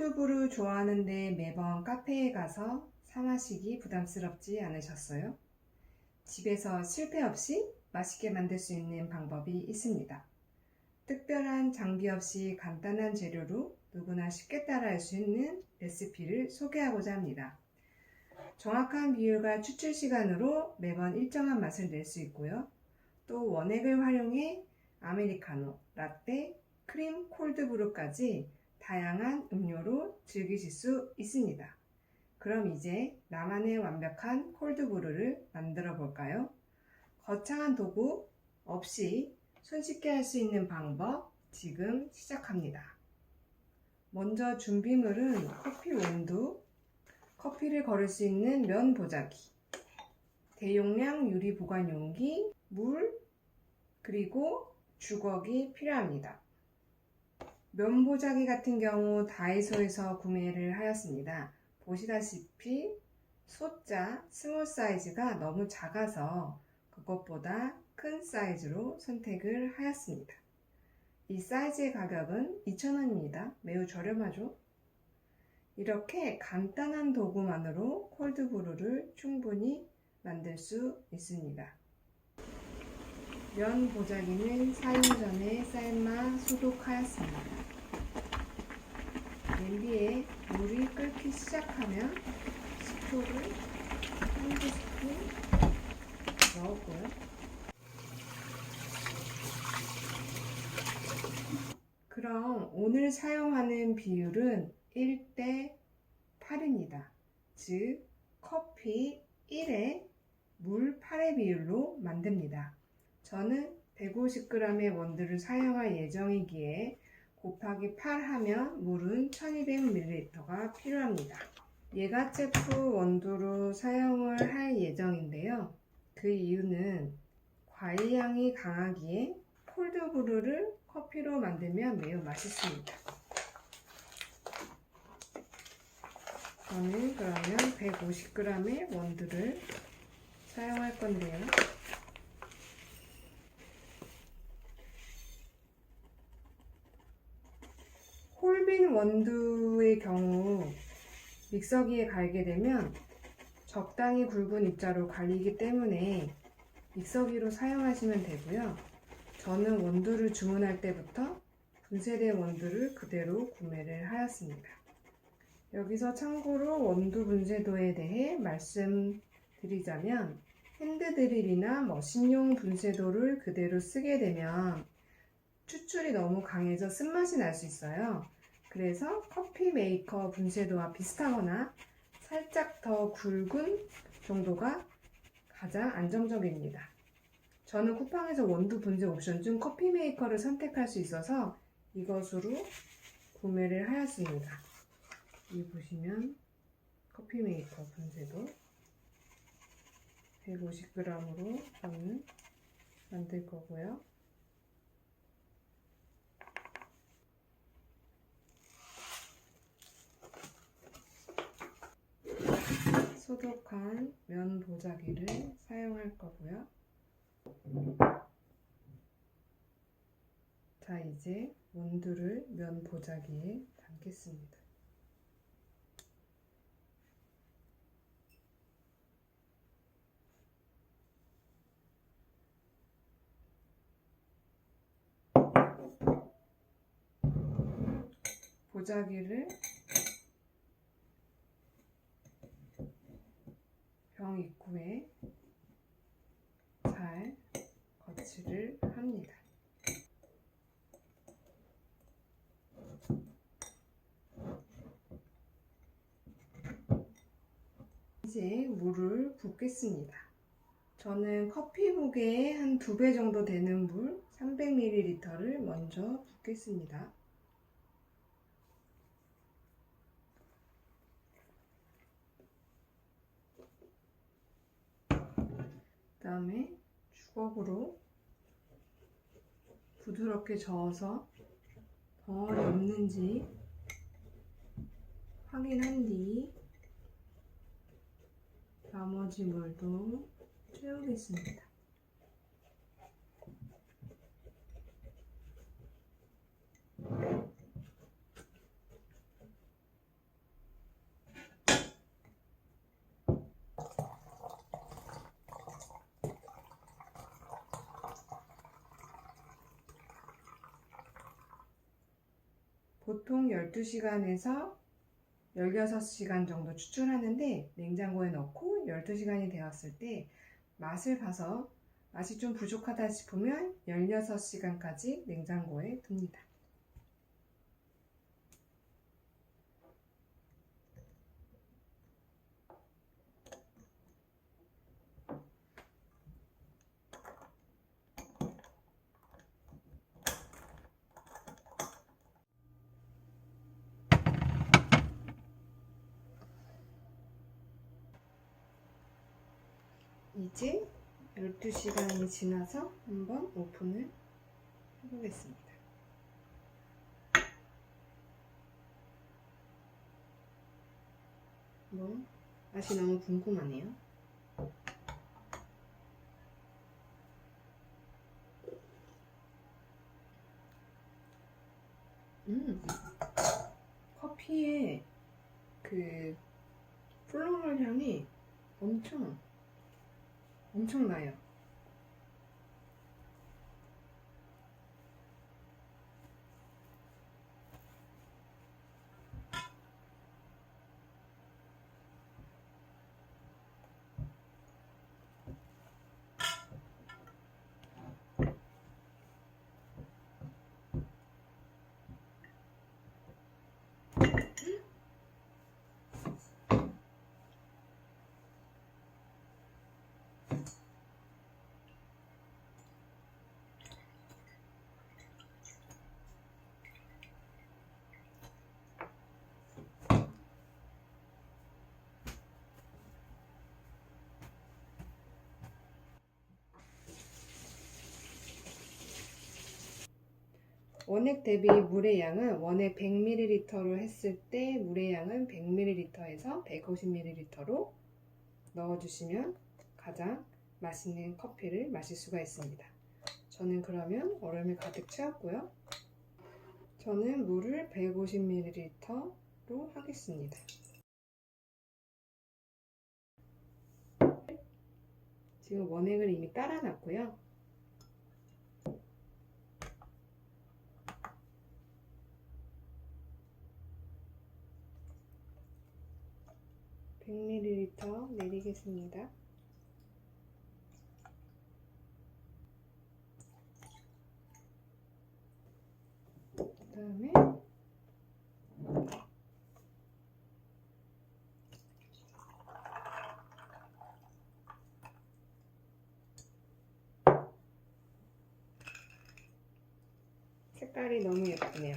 콜드브루 좋아하는데 매번 카페에 가서 사 마시기 부담스럽지 않으셨어요? 집에서 실패 없이 맛있게 만들 수 있는 방법이 있습니다. 특별한 장비 없이 간단한 재료로 누구나 쉽게 따라할 수 있는 레시피를 소개하고자 합니다. 정확한 비율과 추출 시간으로 매번 일정한 맛을 낼 수 있고요. 또 원액을 활용해 아메리카노, 라떼, 크림, 콜드브루까지 다양한 음료로 즐기실 수 있습니다. 그럼 이제 나만의 완벽한 콜드브루를 만들어 볼까요? 거창한 도구 없이 손쉽게 할 수 있는 방법 지금 시작합니다. 먼저 준비물은 커피 원두, 커피를 걸을 수 있는 면 보자기, 대용량 유리 보관 용기, 물, 그리고 주걱이 필요합니다. 면 보자기 같은 경우 다이소에서 구매를 하였습니다. 보시다시피 소자 스몰 사이즈가 너무 작아서 그것보다 큰 사이즈로 선택을 하였습니다. 이 사이즈의 가격은 2,000원입니다. 매우 저렴하죠? 이렇게 간단한 도구만으로 콜드브루를 충분히 만들 수 있습니다. 면 보자기는 사용 전에 삶아 소독하였습니다. 냄비에 물이 끓기 시작하면 식초를 한두 스푼 넣었고요. 그럼 오늘 사용하는 비율은 1대 8입니다. 즉, 커피 1에 물 8의 비율로 만듭니다. 저는 150g의 원두를 사용할 예정이기에 곱하기 8 하면 물은 1200ml가 필요합니다. 예가체프 원두로 사용을 할 예정인데요. 그 이유는 과일 향이 강하기에 콜드브루를 커피로 만들면 매우 맛있습니다. 저는 그러면 150g의 원두를 사용할 건데요. 원두의 경우 믹서기에 갈게 되면 적당히 굵은 입자로 갈리기 때문에 믹서기로 사용하시면 되고요. 저는 원두를 주문할 때부터 분쇄된 원두를 그대로 구매를 하였습니다. 여기서 참고로 원두 분쇄도에 대해 말씀드리자면 핸드드릴이나 머신용 분쇄도를 그대로 쓰게 되면 추출이 너무 강해서 쓴맛이 날 수 있어요. 그래서 커피 메이커 분쇄도와 비슷하거나 살짝 더 굵은 정도가 가장 안정적입니다. 저는 쿠팡에서 원두 분쇄 옵션 중 커피 메이커를 선택할 수 있어서 이것으로 구매를 하였습니다. 여기 보시면 커피 메이커 분쇄도 150g으로 저는 만들 거고요. 소독한 면 보자기를 사용할 거고요. 자, 이제 원두를 면 보자기에 담겠습니다. 보자기를 병 입구에 잘 거치를 합니다. 이제 물을 붓겠습니다. 저는 커피 무게의 한 두 배 정도 되는 물 300ml를 먼저 붓겠습니다. 다음에 주걱으로 부드럽게 저어서 덩어리 없는지 확인한 뒤 나머지 물도 채우겠습니다. 보통 12시간에서 16시간 정도 추출하는데 냉장고에 넣고 12시간이 되었을 때 맛을 봐서 맛이 좀 부족하다 싶으면 16시간까지 냉장고에 둡니다. 이제 12시간이 지나서 한번 오픈을 해보겠습니다. 뭐, 맛이 너무 궁금하네요. 음, 커피의 그 플로럴 향이 엄청 엄청나요. 원액 대비 물의 양은 원액 100ml로 했을 때 물의 양은 100ml에서 150ml로 넣어주시면 가장 맛있는 커피를 마실 수가 있습니다. 저는 그러면 얼음을 가득 채웠고요. 저는 물을 150ml로 하겠습니다. 지금 원액을 이미 따라 놨고요. 100ml 내리겠습니다. 그 다음에 색깔이 너무 예쁘네요.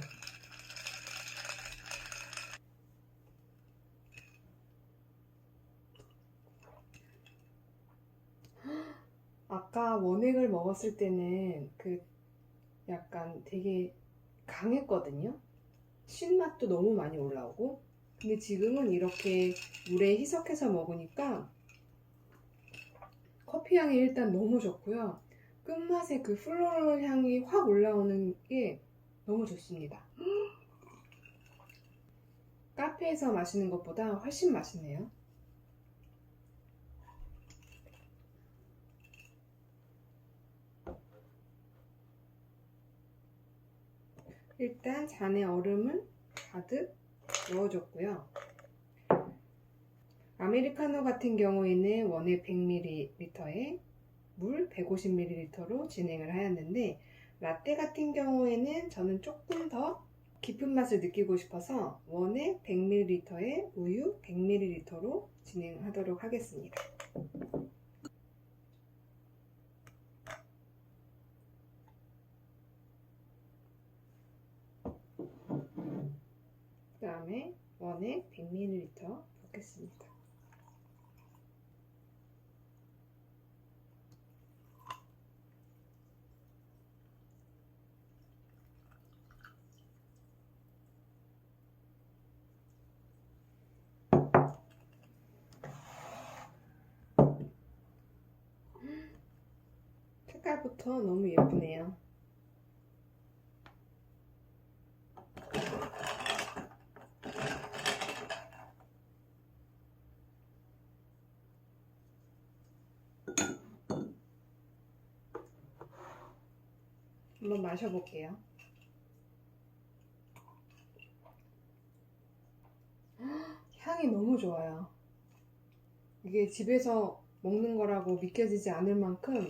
아까 원액을 먹었을 때는 그 약간 되게 강했거든요. 신맛도 너무 많이 올라오고. 근데 지금은 이렇게 물에 희석해서 먹으니까 커피 향이 일단 너무 좋고요. 끝맛에 그 플로럴 향이 확 올라오는 게 너무 좋습니다. 카페에서 마시는 것보다 훨씬 맛있네요. 일단 잔에 얼음을 가득 넣어줬고요. 아메리카노 같은 경우에는 원액 100ml에 물 150ml로 진행을 하였는데 라떼 같은 경우에는 저는 조금 더 깊은 맛을 느끼고 싶어서 원액 100ml에 우유 100ml로 진행하도록 하겠습니다. 그 다음에 원액 100ml 붓겠습니다. 색깔부터 너무 예쁘네요. 한번 마셔볼게요. 향이 너무 좋아요. 이게 집에서 먹는 거라고 믿겨지지 않을 만큼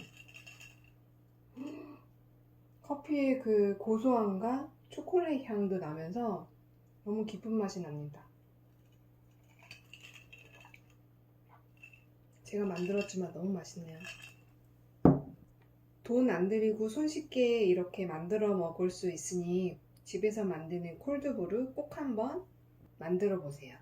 커피의 그 고소함과 초콜릿 향도 나면서 너무 깊은 맛이 납니다. 제가 만들었지만 너무 맛있네요. 돈 안 들이고 손쉽게 이렇게 만들어 먹을 수 있으니 집에서 만드는 콜드브루 꼭 한번 만들어 보세요.